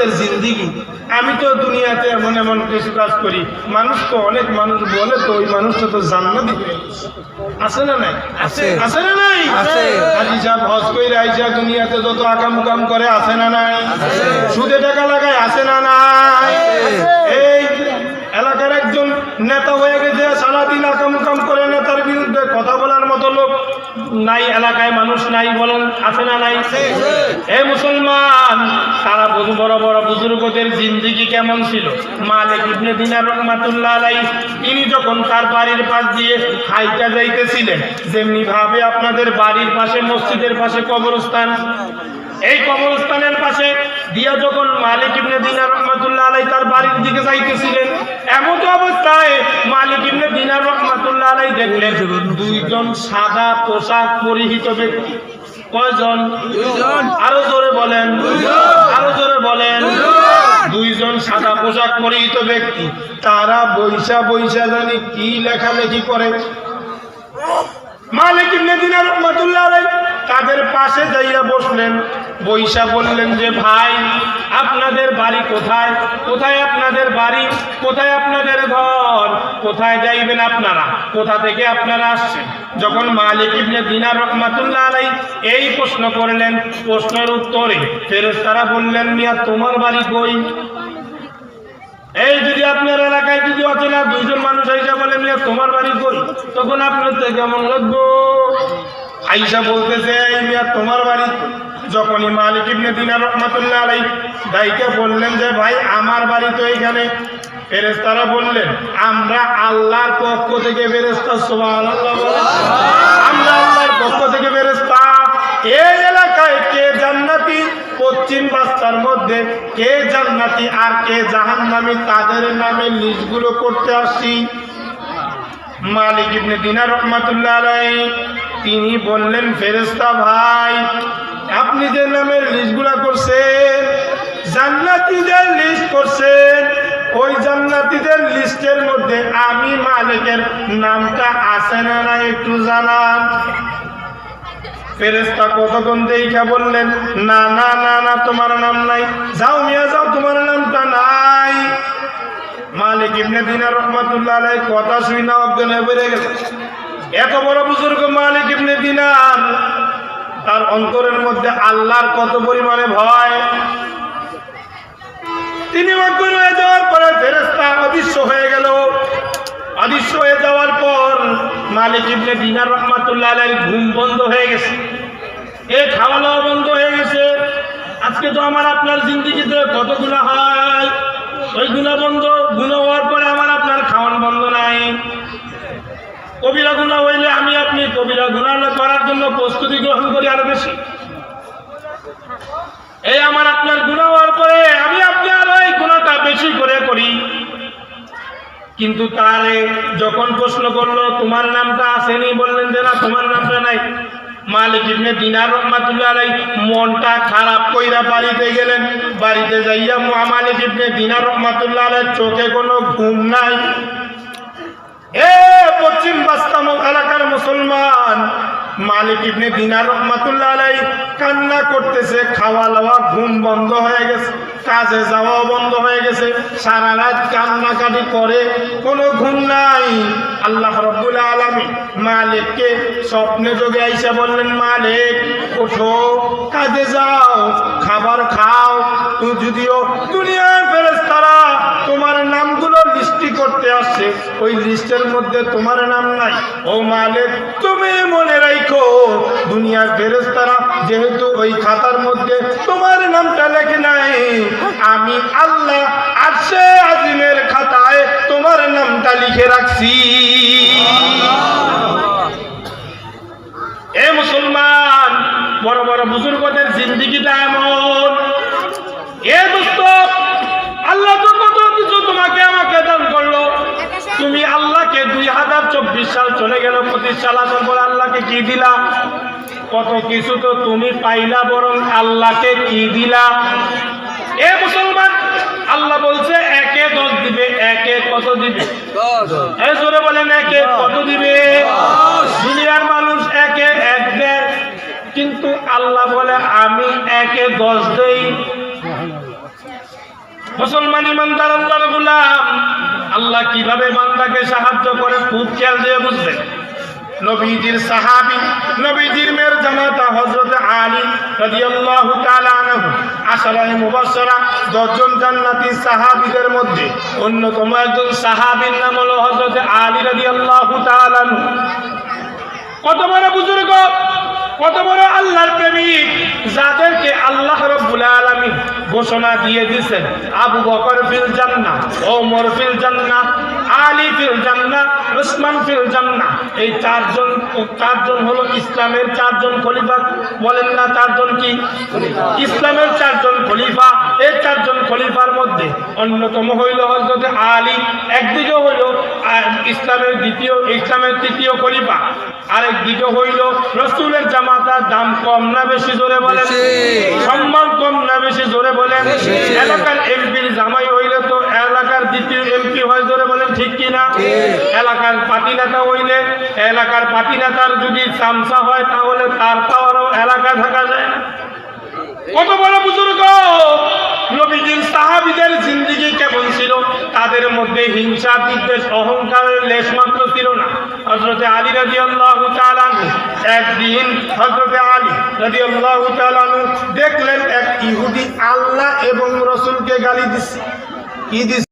জগতের জিন্দিগি। আমি তো দুনিয়াতে এমন এমন কিছু কাজ করি। মানুষ তো অনেক মানুষ বলে তো ওই মানুষটা তো জান্নাতি হয়ে গেছে। আছে না নাই? আছে। না নাই? আজি সাহেব হজ কইরা আইসা দুনিয়াতে যত আকাম উকাম করে আছে না নাই? সুদে টাকা লাগায় আছে না নাই? এই এলাকার একজন নেতা হয়ে গেছে সারাদিন আকাম উকাম করে নেতার বিরুদ্ধে কথা লোক নাই এলাকায় মানুষ নাই বলেন আছে না নাই? এ মুসলমান সারা বহু বড় বড় বুজুর্গদের জিন্দিগি কেমন ছিল? মালিক ইবনে দিনার রহমাতুল্লাহ আলাই ইনি যখন তার বাড়ির পাশ দিয়ে হাইটা যাইতেছিলেন যেমনি ভাবে আপনাদের বাড়ির পাশে মসজিদের পাশে কবরস্থান এই কবরস্থানের পাশে দিয়া যখন মালিক ইবনে দিনার রহমাতুল্লাহ আলাই তার বাড়ির দিকে যাইতেছিলেন এমন অবস্থায় মালিক ইবনে দিনার রহমাতুল্লাহ আলাই দেখলেন দুইজন সাদা পোশাক পরিহিত ব্যক্তি। কয়জন। আরও জোরে বলেন। আরও জোরে বলেন। দুইজন সাদা পোশাক পরিহিত ব্যক্তি। তারা বৈশা বৈশা জানি কি লেখালেখি করে। মালিক ইবনে দিনার রহমাতুল্লাহ আলাইহি তাদের পাশে যাইয়া বসলেন। বৈশা বললেন যে, ভাই, আপনাদের বাড়ি কোথায়? কোথায় আপনাদের বাড়ি? কোথায় আপনাদের ঘর? কোথায় যাইবেন আপনারা? কোথা থেকে আপনারা আসছেন? যখন মালিক ইবনে দিনার রহমাতুল্লাহ আলাই এই প্রশ্ন করলেন, প্রশ্নের উত্তরে ফেরেশতারা বললেন, মিয়া, তোমার বাড়ি কই? এই যদি আপনার এলাকায় যদি অচেনা দুইজন মানুষ আইসা বলে, মিয়া, তোমার বাড়ি কই তখন আপনার কেমন লাগবো? আইসা বলতেছে তোমার বাড়ি কই?" যখনই মালিক ইবনে দিনার রহমাতুল্লাহ আলাই দাইকে বললেন যে, ভাই, আমার বাড়ি তো এইখানে ফেরেস্তারা বললেন, আমরা আল্লাহর পক্ষ থেকে সুবহানাল্লাহ বলেন। আমরা আল্লাহর পক্ষ থেকে ফেরেস্তা এই এলাকায় কে জান্নাতি, পশ্চিম রাস্তার মধ্যে কে জান্নাতি আর কে জাহান্নামী, তাদের নামে লিস্টগুলো করতে আসছি মালিক ইবনে দিনার রহমাতুল্লাহ আলাই তিনি বললেন ফেরেস্তা ভাই, আপনি যে নামের লিস্টগুলা করছেন, জান্নাতীদের লিস্ট করছেন, ওই জান্নাতীদের লিস্টের মধ্যে আমি মালিকের নামটা আছে না না একটু জানান। ফেরেস্তা কতক্ষণ দেখা বললেন, না না না না, তোমার নাম নাই। যাও মিয়া, যাও, তোমার নামটা নাই। মালিক ইবনে দিনার রহমাতুল্লাহ কথা শুই না অজ্ঞান হয়ে বেড়ে গেল। এত বড় বুজুর্গ মালিক অন্তরের মধ্যে আল্লাহর কত পরিমাণে ভয়। তিনি অজ্ঞান হয়ে যাওয়ার পরে ফেরেস্তা অদৃশ্য হয়ে গেল। অদৃশ্য হয়ে যাওয়ার পর মালিক ইবনে দিনার রহমাতুল্লাহ ঘুম বন্ধ হয়ে গেছে। এ খাওয়া দাওয়া বন্ধ হয়ে গেছে। আজকে তো আমার আপনার জিন্দিগিতে কত গুণা হয়। ওই গুণা বন্ধ, গুণা হওয়ার পরে আমার আপনার খাওয়ান বন্ধ নাই। কবিরা গুণা হইলে কবিরা গুণা করার জন্য প্রস্তুতি গ্রহণ করি আরও বেশি। এই আমার আপনার গুণা হওয়ার পরে আমি আপনার ওই গুণাটা বেশি করে করি। কিন্তু তারে যখন প্রশ্ন করল, তোমার নামটা আসেনি? বললেন যে, না, তোমার নামটা নাই। মালিক ইবনে দিনার রহমাতুল্লাহ আলাই মনটা খারাপ কইরা বাড়িতে গেলেন। বাড়িতে যাইয়া মালিক ইবনে দিনার রহমাতুল্লাহ আলাই চোখে কোনো ঘুম নাই। এ পশ্চিম বাস্তাম এলাকার মুসলমান। মালিক ইবনে দিনার রহমাতুল্লাহ আলাই কান্না করতেছে, খাওয়া দাওয়া ঘুম বন্ধ হয়ে গেছে, কাজে যাওয়াও বন্ধ হয়ে গেছে, সারা রাত কান্নাকাটি করে, কোনো ঘুম নাই। আল্লাহ রব্বুল আলমী মালিককে স্বপ্নে যোগে আইসা বললেন, মালিক, ওঠো, কাজে যাও, খাবার খাও। তুই যদিও দুনিয়ার লিস্টি করতে আসছে, ওই লিস্টের মধ্যে তোমার নাম নাই। ও মালিক, তুমি মনে রাখো দুনিয়ার ফেরেস্তারা যেহেতু ওই খাতার মধ্যে তোমার নামটা লেখে নাই, আমি আল্লাহ আরশে আজিমের খাতায় তোমার নামটা লিখে রাখছি। এ মুসলমান, বড় বড় বুজুর্গদের জিন্দিগিটা এমন। পঁচিশ সাল পর আল্লাহকে কি দিলা কত কিছু তো তুমি পাইলা বরং আল্লাহকে কি দিলা? এ মুসলমান আল্লাহ বলছে একে দশ দিবে একে কত দিবে? এই জোরে বলেন একে কত দিবে? দুনিয়ার মানুষ একে এক দেয় কিন্তু আল্লাহ বলে আমি একে দশ দেই। মুসলমান ইমানদার আল্লাহর গোলাম আল্লাহ কীভাবে বান্দাকে সাহায্য করে? খুব খেয়াল দিয়ে বুঝবেন। নবীজির সাহাবি, নবীজির মেয়ের জামাতা হজরত আলী রাদিয়াল্লাহু তাআলা আনহু। আশরায়ে মুবাশশারা, দশজন জান্নাতি সাহাবীদের মধ্যে অন্যতম একজন সাহাবীর নাম হলো হযরত আলী রাদিয়াল্লাহু তাআলা আনহু। কত বড় বুজুর্গ, কত বড় আল্লাহর প্রেমিক, যাদেরকে আল্লাহ রব্বুল আলামিন ঘোষণা দিয়ে দিয়েছেন, আবু বকর ফিল জান্নাহ ওমর ফিল জান্নাহ আলী ফিল জান্নাহ উসমান ফিল জান্নাহ এই চারজন চারজন হলো ইসলামের চারজন খলিফা, বলেন না চারজন কি? ইসলামের চারজন চারজন খলিফার মধ্যে অন্যতম হইল হযরত আলী একদিকে হইল ইসলামের দ্বিতীয় ইসলামের তৃতীয় খলিফা। আরেক দিকে হইল রসুলের জামাতার দাম কম না বেশি জোরে বলেন। সম্মান কম না বেশি জোরে বলেন। এলাকার এমপির জামাই হইলে তো এলাকার দ্বিতীয় এমপি হয় জোরে বলেন ঠিক কি না? এলাকার পাতি নেতা হইলে এলাকার পাতি নেতার যদি চামচা হয় তাহলে তার পাওয়ারও এলাকা থাকা যায় না। কত বড় বুজুর্গ? নবীজির সাহাবিদের জিন্দিগি কেমন ছিল? তাদের মধ্যে হিংসা, বিদ্বেষ অহংকারের লেশ মাত্র ছিল না। হজরতে আলী রাজি আল্লাহ একদিন হজরতে আলী রাজি আল্লাহ দেখলেন এক ইহুদি আল্লাহ এবং রসুলকে গালি দিচ্ছে। কি দিচ্ছে?